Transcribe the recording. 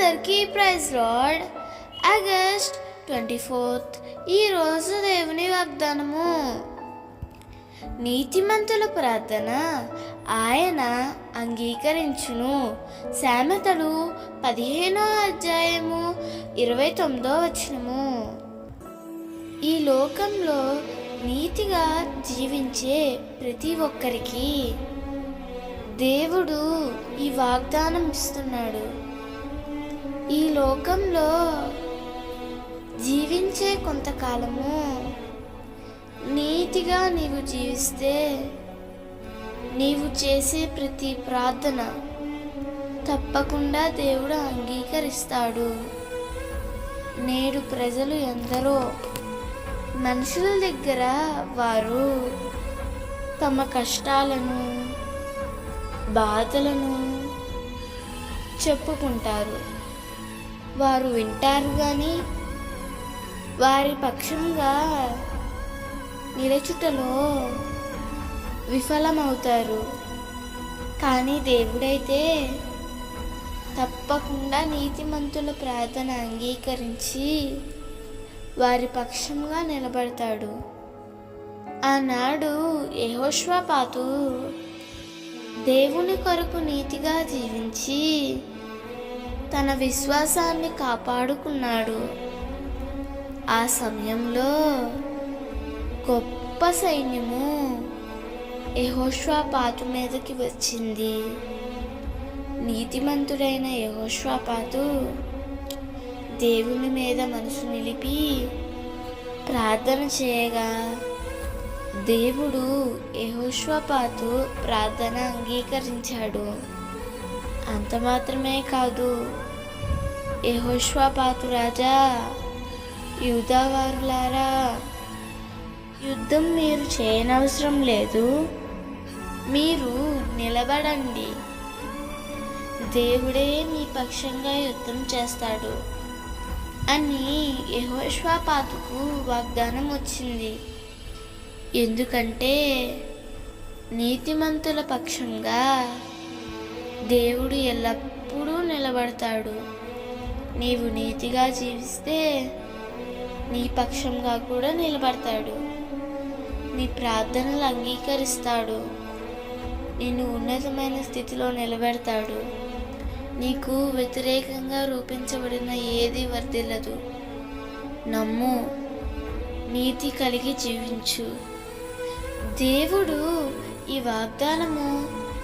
అందరికీ praise lord August twenty fourth ఈరోజు దేవుని వాగ్దానము. నీతిమంతుల ప్రార్థన. ఆయన అంగీకరించును. సామెతలు పదిహేనో అధ్యాయము ఇరవై తొమ్మిదో వచనము. ఈ లోకంలో నీతిగా జీవించే ప్రతి ఒక్కరికి దేవుడు ఈ వాగ్దానం ఇస్తున్నాడు. ఈ లోకంలో జీవించే కొంతకాలము నీతిగా నీవు జీవిస్తే నీవు చేసే ప్రతి ప్రార్థన తప్పకుండా దేవుడు అంగీకరిస్తాడు. నేడు ప్రజలు ఎందరో మనుషుల దగ్గర వారు తమ కష్టాలను బాధలను చెప్పుకుంటారు. వారు వింటారు కానీ వారి పక్షంగా నిలచుటలో విఫలమవుతారు. కానీ దేవుడైతే తప్పకుండా నీతిమంతుల ప్రార్థన అంగీకరించి వారి పక్షంగా నిలబడతాడు. ఆనాడు యెహోషువపాతు దేవుని కొరకు నీతిగా జీవించి తన విశ్వాసాన్ని కాపాడుకున్నాడు. ఆ సమయంలో గొప్ప సైన్యము యహోష్వాపాతు మీదకి వచ్చింది. నీతిమంతుడైన యహోష్వాపాతు దేవుని మీద మనసు నిలిపి ప్రార్థన చేయగా దేవుడు యహోష్వపాతు ప్రార్థన అంగీకరించాడు. అంత మాత్రమే కాదు. యహోష్వాపాతు రాజా యూదావారులారా యుద్ధం మీరు చేయనవసరం లేదు. మీరు నిలబడండి. దేవుడే మీ పక్షంగా యుద్ధం చేస్తాడు అని యహోష్వాపాతుకు వాగ్దానం వచ్చింది. ఎందుకంటే నీతిమంతుల పక్షంగా దేవుడు ఎల్లప్పుడూ నిలబడతాడు. నీవు నీతిగా జీవిస్తే నీ పక్షంగా కూడా నిలబడతాడు. నీ ప్రార్థనలు అంగీకరిస్తాడు. నిన్ను ఉన్నతమైన స్థితిలో నిలబెడతాడు. నీకు వ్యతిరేకంగా రూపించబడిన ఏది వర్దిల్లదు నమ్ము నీతి కలిగి జీవించు. దేవుడు ఈ వాగ్దానము